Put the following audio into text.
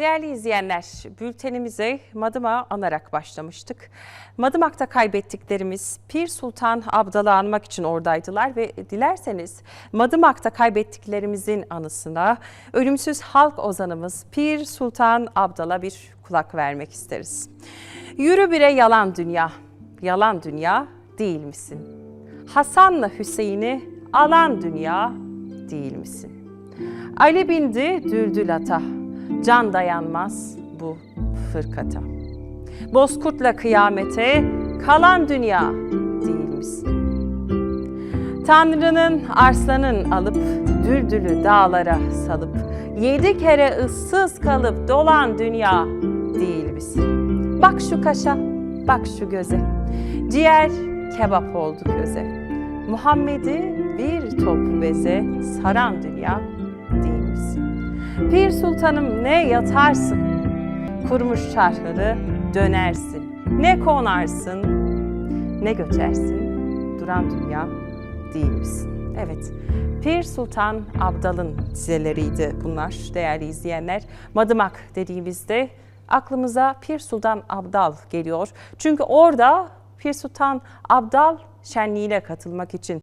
Değerli izleyenler, bültenimize Madımak'ı anarak başlamıştık. Madımak'ta kaybettiklerimiz Pir Sultan Abdal'ı anmak için oradaydılar ve dilerseniz Madımak'ta kaybettiklerimizin anısına ölümsüz halk ozanımız Pir Sultan Abdal'a bir kulak vermek isteriz. Yürü bire yalan dünya, yalan dünya değil misin? Hasan'la Hüseyin'i alan dünya değil misin? Ali bindi düldül ata, can dayanmaz bu fırkata. Bozkurtla kıyamete kalan dünya değil misin? Tanrı'nın arslanın alıp düldülü dağlara salıp yedi kere ıssız kalıp dolan dünya değil misin? Bak şu kaşa, bak şu göze, ciğer kebap oldu köze. Muhammed'i bir top beze saran dünya değil misin? Pir sultanım ne yatarsın, kurmuş çarkları dönersin. Ne konarsın, ne göçersin, duran dünya değil misin? Evet, Pir Sultan Abdal'ın dizeleriydi bunlar değerli izleyenler. Madımak dediğimizde aklımıza Pir Sultan Abdal geliyor. Çünkü orada Pir Sultan Abdal şenliğine katılmak için